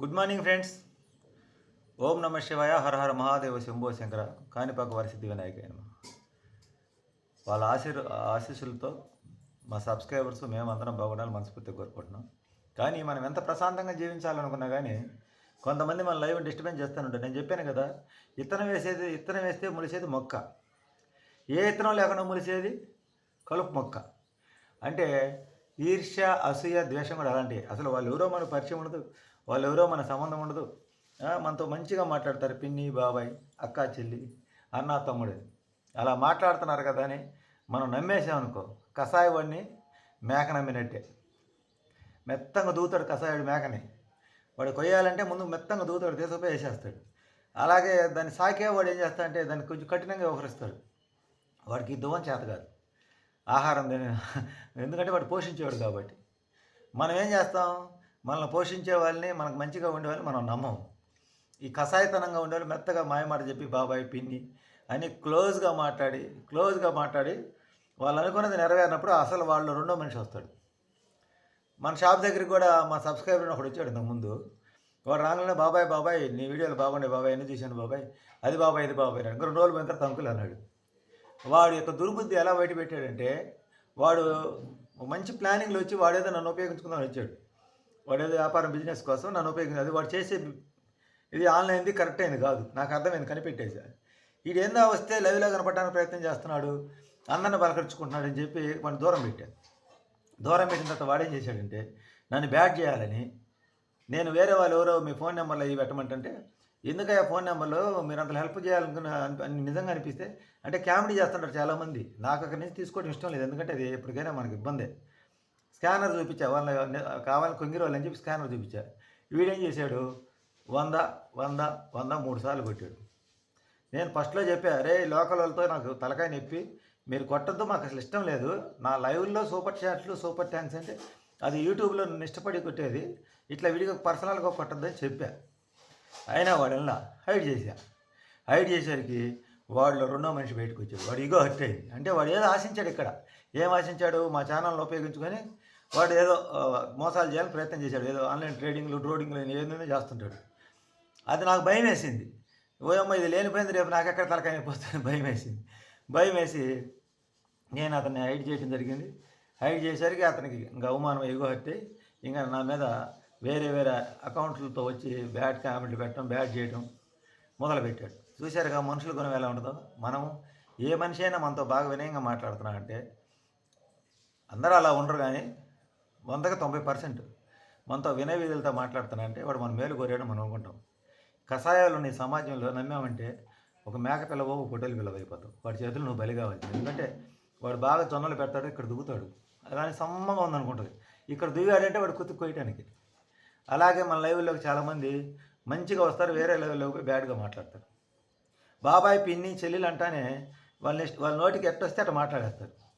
Good morning friends. ఓం నమ శివాయ హర హర మహాదేవ శంభో శంకర కాణిపాక వరసిద్ధి వినాయక వాళ్ళ ఆశీర్ ఆశీస్సులతో మా సబ్స్క్రైబర్స్ మేమందరం బాగుండాలని మనస్ఫూర్తిగా కోరుకుంటున్నాం. కానీ మనం ఎంత ప్రశాంతంగా జీవించాలనుకున్నా కానీ కొంతమంది మన లైవ్ డిస్టర్బెన్స్ చేస్తానుంటారు నేను చెప్పాను కదా ఇత్తనం వేసేది ఇత్తనం వేస్తే ములిసేది మొక్క. ఏ ఇత్తనం లేకుండా ములిసేది? కలుపు మొక్క. అంటే ఈర్ష్య అసూయ ద్వేషం కూడా అలాంటివి. అసలు వాళ్ళు ఎవరో మన పరిచయం ఉండదు. వాళ్ళు ఎవరో మన సంబంధం ఉండదు. మనతో మంచిగా మాట్లాడతారు పిన్ని బాబాయ్ అక్క చెల్లి అన్న తమ్ముడు. అలా మాట్లాడుతున్నారు కదా అని మనం నమ్మేసామనుకో కషాయవాడిని మేక నమ్మినట్టే. మెత్తంగా దూతాడు కషాయుడు మేకని. వాడు కొయ్యాలంటే ముందు మెత్తంగా దూతాడు తీసుకుపోయి వేసేస్తాడు. అలాగే దాన్ని సాకేవాడు ఏం చేస్తా అంటే దాన్ని కొంచెం కఠినంగా వ్యవహరిస్తాడు. వాడికి దువ్వం చేత కాదు. ఆహారం తినే ఎందుకంటే వాడు పోషించేవాడు కాబట్టి. మనం ఏం చేస్తాం? మనల్ని పోషించే వాళ్ళని మనకు మంచిగా ఉండే వాళ్ళని మనం నమ్మం. ఈ కషాయతనంగా ఉండేవాళ్ళు మెత్తగా మాయమాట చెప్పి బాబాయ్ పిన్ని అని క్లోజ్గా మాట్లాడి క్లోజ్గా మాట్లాడి వాళ్ళు అనుకున్నది నెరవేరినప్పుడు అసలు వాళ్ళు రెండో మనిషి వస్తాడు. మన షాప్ దగ్గరికి కూడా మా సబ్స్క్రైబర్ ఒకడు వచ్చాడు ఇంతకు ముందు. వాడు రాగానే బాబాయ్ బాబాయ్ నీ వీడియోలు బాగుండే బాబాయ్ ఎన్ని చూశాను బాబాయ్? అది బాబాయ్ ఇది బాబాయ్ అని రెండు రోజులు పోయిన తర్వాత అన్నాడు. వాడి యొక్క దుర్బుద్ధి ఎలా బయట పెట్టాడంటే వాడు మంచి ప్లానింగ్లో వచ్చి వాడేదో నన్ను ఉపయోగించుకుందామని వచ్చాడు. వాడు ఏదో వ్యాపారం బిజినెస్ కోసం నన్ను ఉపయోగించింది వాడు చేసే ఇది ఆన్లైన్ది కరెక్ట్ అయింది కాదు. నాకు అర్థమైంది కనిపెట్టేసా వీడు ఏందా వస్తే లైవ్లో కనపడడానికి ప్రయత్నం చేస్తున్నాడు అందరిని పలకరించుకుంటున్నాడు అని చెప్పి వాడిని దూరం పెట్టాను దూరం పెట్టిన తర్వాత వాడేం చేశాడంటే నన్ను బ్యాడ్ చేయాలని నేను వేరే వాళ్ళు ఎవరో మీ ఫోన్ నెంబర్లో ఇవి పెట్టమంటే ఎందుకయ్యా ఫోన్ నెంబర్లో మీరు అంత హెల్ప్ చేయాలనుకున్న నిజంగా అనిపిస్తే అంటే కామెడీ చేస్తుంటారు చాలామంది. నాకు అక్కడి నుంచి తీసుకోవడం ఇష్టం లేదు. ఎందుకంటే అది ఎప్పటికైనా మనకి ఇబ్బందే. స్కానర్ చూపించా. వాళ్ళ కావాలని కొంగిరి వాళ్ళని చెప్పి స్కానర్ చూపించా. వీడేం చేశాడు? వంద వంద వంద మూడు సార్లు కొట్టాడు. నేను ఫస్ట్లో చెప్పా అరే లోకల్ వాళ్ళతో నాకు తలకాయ నొప్పి. మీరు కొట్టద్దు మాకు అసలు ఇష్టం లేదు. నా లైవ్లో సూపర్ చాట్లు సూపర్ ట్యాంక్స్ అంటే అది యూట్యూబ్లో నన్ను ఇష్టపడి కొట్టేది. ఇట్లా విడిగా పర్సనల్గా కొట్టద్దని చెప్పా. అయినా వాడల్లా హైడ్ చేశా. హైడ్ చేసేసరికి వాడిలో రెండో మనిషి బయటకు వచ్చాడు. వాడు ఇగో హట్ అయింది. అంటే వాడు ఏదో ఆశించాడు ఇక్కడ. ఏం ఆశించాడు? మా ఛానల్ని ఉపయోగించుకొని వాడు ఏదో మోసాలు చేయాలని ప్రయత్నం చేశాడు. ఏదో ఆన్లైన్ ట్రేడింగ్లు డ్రోడింగ్లు ఏదైనా చేస్తుంటాడు. అది నాకు భయం వేసింది. ఓయమ్మ ఇది లేనిపోయింది రేపు నాకు ఎక్కడ తలకైపోతుంది భయం వేసింది. భయం వేసి నేను అతన్ని హైడ్ చేయడం జరిగింది. హైడ్ చేసరికి అతనికి ఇంకా అవమానం ఎగుబట్టి ఇంకా నా మీద వేరే వేరే అకౌంట్లతో వచ్చి బ్యాడ్ కామెంట్లు పెట్టడం బ్యాడ్ చేయడం మొదలుపెట్టాడు. చూశారుగా మనుషుల గుణం ఎలా ఉంటుందో? మనం ఏ మనిషి అయినా మనతో బాగా వినయంగా మాట్లాడుతున్నాం అంటే అందరూ అలా ఉండరు కానీ వందకు తొంభై పర్సెంట్. మనతో వినయ విధులతో మాట్లాడుతున్నా అంటే వాడు మన మేలు కోరాడు మనం అనుకుంటాం. కషాయాలు నీ సమాజంలో నమ్మామంటే ఒక మేక పిల్లవో ఒక పొట్టెలు పిల్లవ అయిపోతావు వాడి చేతులు నువ్వు బలి కావాలి. ఎందుకంటే వాడు బాగా జొన్నలు పెడతాడు ఇక్కడ దిగుతాడు అలానే సమ్మగా ఉందనుకుంటుంది. ఇక్కడ దిగాడంటే వాడు కుతుక్కోయటానికి అలాగే మన లైవ్లోకి చాలామంది మంచిగా వస్తారు వేరే లైవ్లోకి బ్యాడ్గా మాట్లాడతారు. బాబాయ్ పిన్ని చెల్లెలు అంటానే వాళ్ళ వాళ్ళ నోటికి ఎట్టొస్తే అట్ట మాట్లాడేస్తారు.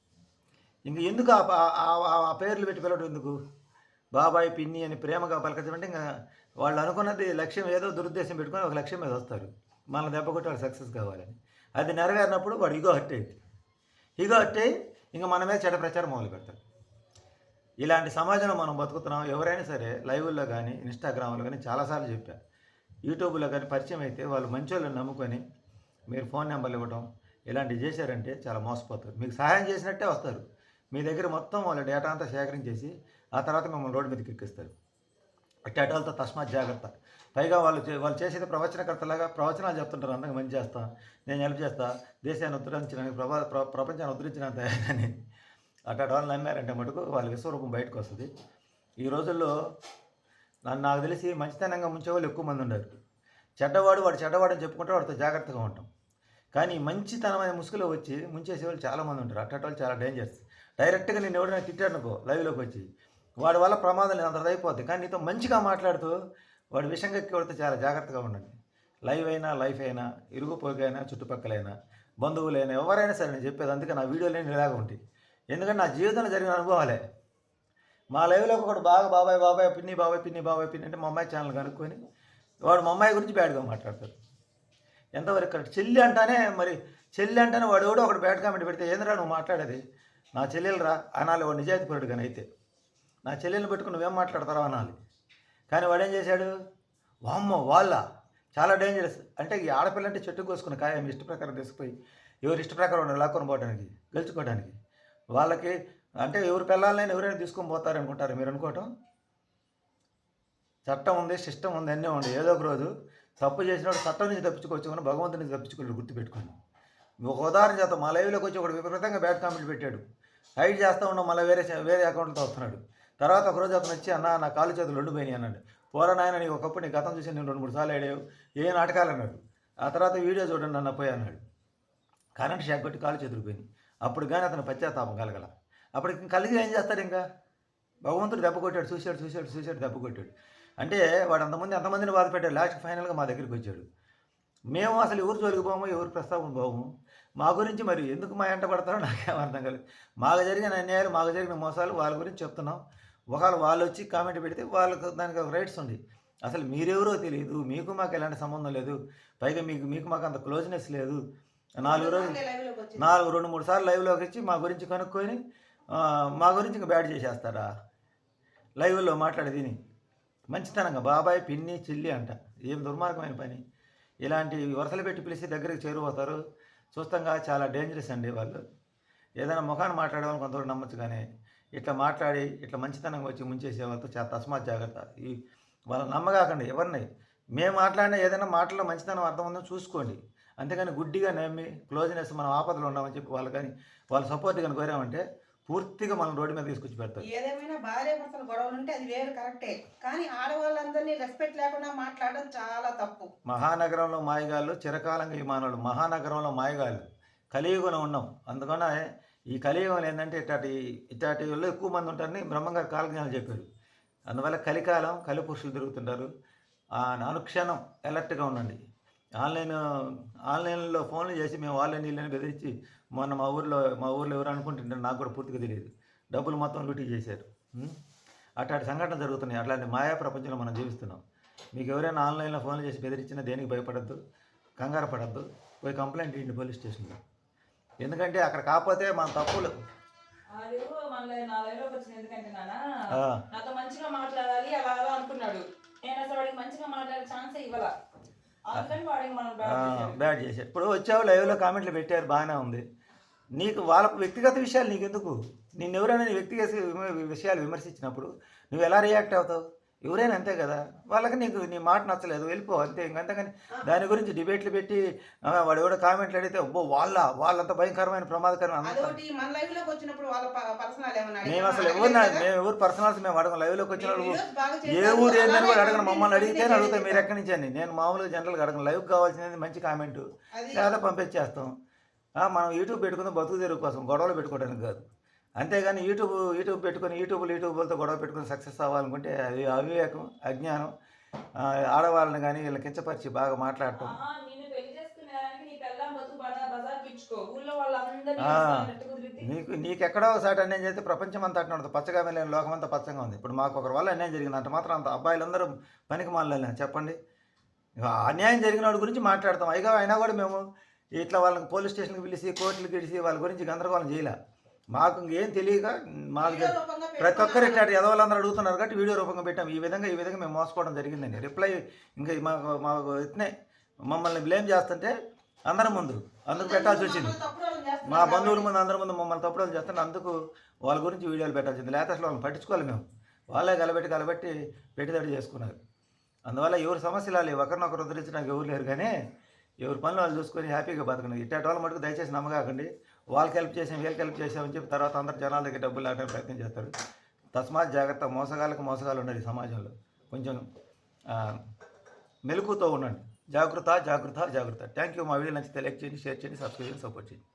ఇంక ఎందుకు ఆ పేర్లు పెట్టి పిలవడం ఎందుకు? బాబాయ్ పిన్ని అని ప్రేమగా పలకరించమంటే ఇంకా వాళ్ళు అనుకున్నది లక్ష్యం ఏదో దురుద్దేశం పెట్టుకొని ఒక లక్ష్యం మీద వస్తారు. మన దెబ్బ కొట్టి వాళ్ళు సక్సెస్ కావాలని. అది నెరవేరినప్పుడు వాడు ఇగో హట్ అయింది ఇగో హట్ అయ్యి ఇంకా మన మీద చెడ ప్రచారం మొదలు పెడతారు. ఇలాంటి సమాజంలో మనం బతుకుతున్నాం. ఎవరైనా సరే లైవ్లో కానీ ఇన్స్టాగ్రామ్లో కానీ చాలాసార్లు చెప్పా. యూట్యూబ్లో కానీ పరిచయం అయితే వాళ్ళు మంచి వాళ్ళని నమ్ముకొని మీరు ఫోన్ నెంబర్లు ఇవ్వడం ఇలాంటివి చేశారంటే చాలా మోసపోతారు. మీకు సహాయం చేసినట్టే వస్తారు. మీ దగ్గర మొత్తం వాళ్ళ డేటా అంతా సేకరించేసి ఆ తర్వాత మిమ్మల్ని రోడ్డు మీదకి ఎక్కిస్తారు. అట్టాటోళ్ళతో తస్మాత్ జాగ్రత్త. పైగా వాళ్ళు చే- వాళ్ళు చేసేది ప్రవచనకర్తలాగా ప్రవచనాలు చెప్తుంటారు అందంగా మంచి చేస్తా నేను హెల్ప్ చేస్తా దేశాన్ని ఉద్ధరించడానికి ప్రభా ప్రపంచాన్ని ఉద్ధరించడానికి తయారని అట్టాటి నమ్మారంటే మటుకు వాళ్ళ విశ్వరూపం బయటకు వస్తుంది. ఈ రోజుల్లో నన్ను నాకు తెలిసి మంచితనంగా ముంచే వాళ్ళు ఎక్కువ మంది ఉన్నారు చెడ్డవాడు వాడు చెడ్డవాడు అని చెప్పుకుంటే వాడితో జాగ్రత్తగా ఉంటాం. కానీ మంచితనమైన ముసుగులో వచ్చి ముంచేసే వాళ్ళు చాలామంది ఉంటారు. అట్టటి వాళ్ళు చాలా డేంజర్స్ డైరెక్ట్గా నేను ఎవరైనా తిట్టాడనుకో లైవ్లోకి వచ్చి. వాడి వల్ల ప్రమాదం లేదు అంత అయిపోద్ది. కానీ నీతో మంచిగా మాట్లాడుతూ వాడి విషయంగా ఎక్కివడితే చాలా జాగ్రత్తగా ఉండండి. లైవ్ అయినా లైఫ్ అయినా ఇరుగు పొరుగైనా చుట్టుపక్కలైనా బంధువులైనా ఎవరైనా సరే నేను చెప్పేది అందుకే నా వీడియోలు నేను ఇలాగ ఉంటాయి. ఎందుకంటే నా జీవితంలో జరిగిన అనుభవాలే. మా లైవ్లో ఒకడు బాగా బాబాయ్ బాబాయ్ పిన్ని బాబాయ్ పిన్ని బాబాయ్ పిన్ని అంటే మా అమ్మాయి ఛానల్ కనుక్కొని వాడు మా అమ్మాయి గురించి బ్యాడ్గా మాట్లాడతాడు. ఎంతవరకు కరెక్ట్? చెల్లి అంటానే మరి చెల్లి అంటానే వాడు ఎవడో ఒకటి బ్యాడ్ కామెంట్ పెడితే ఏందిరా నువ్వు మాట్లాడేది? నా చెల్లెలు రా అనాలి వాడు నిజాయితీపరుడు కానీ అయితే. నా చెల్లెల్ని పెట్టుకుని నువ్వేం మాట్లాడతారో అనాలి. కానీ వాడు ఏం చేశాడు? వామ్మో వాళ్ళ చాలా డేంజరస్ అంటే ఈ ఆడపిల్ల అంటే చెట్టు కోసుకుని కాయ మీ ఇష్ట ప్రకారం తీసుకుపోయి ఎవరి ఇష్ట ప్రకారం ఉండాలి లాక్కొని పోవడానికి గెలుచుకోవడానికి వాళ్ళకి అంటే ఎవరు పిల్లలైనా ఎవరైనా తీసుకొని పోతారు అనుకుంటారు మీరు అనుకోవటం? చట్టం ఉంది సిస్టమ్ ఉంది అన్నీ ఉంది. ఏదో ఒక రోజు తప్పు చేసినప్పుడు చట్టం నుంచి తప్పించుకోవచ్చు కానీ భగవంతుని నుంచి తప్పించుకోలేదు గుర్తుపెట్టుకోండి. ఒక ఉదాహరణ చేత మా లైవ్లోకి వచ్చి ఒకడు విపరీతంగా బ్యాడ్ కామెంట్ పెట్టాడు. హైడ్ చేస్తూ ఉన్నాం మళ్ళీ వేరే వేరే అకౌంట్తో వస్తున్నాడు. తర్వాత ఒకరోజు అతను వచ్చి అన్న నా కాలు చేతులు ఉండిపోయినాయి అన్నాడు. పోరా నాయన నీకు ఒకప్పుడు నీ గతం చూసి నేను రెండు మూడు సార్లు ఆడావు ఏ నాటకాలు అన్నాడు. ఆ తర్వాత వీడియో చూడండి అన్న పోయి అన్నాడు. కరెంట్ షాక్ కొట్టి కాలు చేతులు పోయినాయి. అప్పుడు కానీ అతను పశ్చాత్తాపం కలగల. అప్పుడు కలిగి ఏం చేస్తాడు ఇంకా? భగవంతుడు దెబ్బ కొట్టాడు. చూశాడు చూశాడు చూశాడు దెబ్బ కొట్టాడు. అంటే వాడు అంతమంది అంతమందిని బాధ పెట్టాడు. లాస్ట్ ఫైనల్గా మా దగ్గరికి వచ్చాడు. మేము అసలు ఎవరు జోలికి పోము ఎవరు ప్రస్తావన పోము? మా గురించి మరి ఎందుకు మా ఎంట పడతారో నాకేం అర్థం కాలేదు. మాకు జరిగిన అన్యాయాలు మాకు జరిగిన మోసాలు వాళ్ళ గురించి చెప్తున్నాం. ఒకవేళ వాళ్ళు వచ్చి కామెంట్ పెడితే వాళ్ళకి దానికి ఒక రైట్స్ ఉంది. అసలు మీరెవరో తెలియదు మీకు మాకు ఎలాంటి సంబంధం లేదు. పైగా మీకు మీకు మాకు అంత క్లోజ్నెస్ లేదు. నాలుగు రోజులు. నాలుగు రెండు మూడు సార్లు లైవ్లోకి వచ్చి మా గురించి కనుక్కొని మా గురించి ఇంకా బ్యాడ్ చేసేస్తారా? లైవ్లో మాట్లాడి తిని మంచితనంగా బాబాయ్ పిన్ని చెల్లి అంట. ఏం దుర్మార్గమైన పని. ఇలాంటి వరుసలు పెట్టి పిలిచి దగ్గరికి చేరువవుతారు. చూస్తాంగా చాలా డేంజరస్ అండి వాళ్ళు. ఏదైనా ముఖాన్ని మాట్లాడేవాళ్ళు కొంతవరకు నమ్మచ్చు కానీ ఇట్లా మాట్లాడి ఇట్లా మంచితనంగా వచ్చి ముంచేసే వాళ్ళతో చాలా తస్మాత్ జాగ్రత్త. ఈ వాళ్ళని నమ్మగాకండి ఎవరిని. మేము మాట్లాడిన ఏదైనా మాటల్లో మంచితనం అర్థం ఉందో చూసుకోండి. అంతేగాని గుడ్డిగా నమ్మి క్లోజ్నెస్ మనం ఆపదలు ఉన్నామని చెప్పి వాళ్ళు కానీ వాళ్ళ సపోర్ట్ కానీ కోరామంటే పూర్తిగా మనం రోడ్డు మీద తీసుకొచ్చి పెడతారు. ఏదేమైనా భార్య భర్తల గొడవలు ఉంటే అది వేరు కరెక్టే. కానీ ఆడవాళ్ళందరినీ రెస్పెక్ట్ లేకుండా మాట్లాడడం చాలా తప్పు. మహానగరంలో మాయగాళ్ళు చిరకాలంగా ఈ మానవులు. మహానగరంలో మాయగాళ్ళు. కలియుగంలో ఉన్నాం. అందుకనే ఈ కలియుగంలో ఏంటంటే ఇట్లాంటి ఇట్లాంటి వాళ్ళు ఎక్కువ మంది ఉంటారని బ్రహ్మంగారు కాలజ్ఞానాలు చెప్పారు. అందువల్ల కలికాలం కలి పురుషులు తిరుగుతుంటారు. ఆ అనుక్షణం అలర్ట్గా ఉండండి. ఆన్లైన్ ఆన్లైన్లో ఫోన్లు చేసి మేము ఆన్లైన్ వీళ్ళని బెదిరించి మొన్న మా ఊర్లో మా ఊర్లో ఎవరు అనుకుంటుంటారు నాకు కూడా పూర్తిగా తెలియదు. డబ్బులు మొత్తం లూటీ చేశారు? అట్లాంటి సంఘటన జరుగుతున్నాయి. అట్లాంటి మాయా ప్రపంచంలో మనం జీవిస్తున్నాం. మీకు ఎవరైనా ఆన్లైన్లో ఫోన్లు చేసి బెదిరించినా దేనికి భయపడద్దు కంగారు పడద్దు. పోయి కంప్లైంట్ ఇవ్వండి పోలీస్ స్టేషన్లో. ఎందుకంటే అక్కడ కాకపోతే మన తప్పులు. నాతో మంచిగా మాట్లాడాలి అలా అలా అనుకున్నాడు. నేను అసలు వాడికి మంచిగా మాట్లాడే ఛాన్స్ ఇవ్వాల. బ్యాడ్ చేశారు ఇప్పుడు వచ్చావు లైవ్లో కామెంట్లు పెట్టారు బాగానే ఉంది. నీకు వాళ్ళ వ్యక్తిగత విషయాలు నీకు ఎందుకు నిన్ను ఎవరైనా నీ వ్యక్తిగత విషయాలు విమర్శించినప్పుడు నువ్వు ఎలా రియాక్ట్ అవుతావు? ఎవరైనా అంతే కదా. వాళ్ళకి నీకు నీ మాట నచ్చలేదు వెళ్ళిపో అంతే. ఇంక అంతేగాని దాని గురించి డిబేట్లు పెట్టి వాడు ఎవడో కామెంట్లు అడిగితే అబ్బో వాళ్ళ వాళ్ళంత భయంకరమైన ప్రమాదకరం మేము అసలు కదా? మేము ఎవరు పర్సనల్స్ మేము అడగం. లైవ్లోకి వచ్చిన ఏ. ఊరు ఏందని కూడా అడగను. మమ్మల్ని అడిగితే అడుగుతాం. మీరు. ఎక్కడి నుంచి అని. నేను మామూలుగా జనరల్గా అడగను. లైవ్ కావాల్సినది మంచి కామెంట్ లేదా పంపించేస్తాం. మనం యూట్యూబ్ పెట్టుకుందాం బతుకు తెరుగు కోసం. గొడవలు పెట్టుకోవడానికి కాదు. అంతేగాని యూట్యూబ్ యూట్యూబ్ పెట్టుకొని యూట్యూబ్లు యూట్యూబ్లతో గొడవ పెట్టుకొని సక్సెస్ అవ్వాలనుకుంటే అది అవివేకం అజ్ఞానం. ఆడవాళ్ళని కానీ వీళ్ళని కించపరిచి బాగా మాట్లాడటం. నీకు నీకెక్కడో ఒకసారి అన్యాయం చేస్తే ప్రపంచం అంతా అట్లా ఉంటుంది. పచ్చగా వెళ్ళిన లోకం అంతా పచ్చగా ఉంది. ఇప్పుడు మాకు ఒకరి వల్ల అన్యాయం జరిగింది అంత మాత్రం అంత అబ్బాయిలందరూ పనికి మాలని చెప్పండి. అన్యాయం జరిగిన వాడి గురించి మాట్లాడతాం. అయిగా అయినా కూడా మేము ఇట్లా వాళ్ళకి పోలీస్ స్టేషన్కి పిలిచి కోర్టులకు పిలిచి వాళ్ళ గురించి గందరగోళం చేయలే. మాకు ఇంకేం తెలియక మాకు ప్రతి ఒక్కరు. ఇట్లాంటి ఎదవాళ్ళందరూ అడుగుతున్నారు కాబట్టి వీడియో రూపంగా పెట్టాం. ఈ విధంగా ఈ విధంగా మేము మోసపోవడం జరిగిందండి. రిప్లై ఇంకా మాకు మాకు ఇట్నే మమ్మల్ని బ్లేమ్ చేస్తుంటే అందరి ముందు అందుకు పెట్టాల్సి వచ్చింది. మా బంధువుల. ముందు. అందరి ముందు మమ్మల్ని తప్పుడు చేస్తుంటే అందుకు వాళ్ళ గురించి వీడియోలు పెట్టాల్సింది లేకపోతే అసలు వాళ్ళని పట్టించుకోవాలి మేము. వాళ్ళే కలబెట్టి కలబెట్టి పెట్టుదడి చేసుకున్నారు. అందువల్ల ఎవరి సమస్యలు వాళ్ళు ఒకరినొకరు ఉద్ధరించడానికి ఎవరు లేరు. కానీ ఎవరి పనులు వాళ్ళు చూసుకొని హ్యాపీగా బతకండి ఇట్లాంటి వాళ్ళ మటుకు దయచేసి నమ్మకాకండి. వాళ్ళకి హెల్ప్ చేసాం వీళ్ళకి హెల్ప్ చేసామని చెప్పి తర్వాత అందరు జనాల దగ్గర డబ్బులు లాగడానికి ప్రయత్నం చేస్తారు. తస్మాత్ జాగ్రత్త మోసగాళ్ళకి మోసగాలు ఉండాలి ఈ సమాజంలో. కొంచెం మెలకుతో ఉండండి. జాగ్రత్త జాగ్రత్త జాగ్రత్త. థ్యాంక్ యూ మా వీడియో నచ్చితే లైక్ చేయండి షేర్ చేయండి సబ్స్క్రైబ్ చేయండి సపోర్ట్ చేయండి.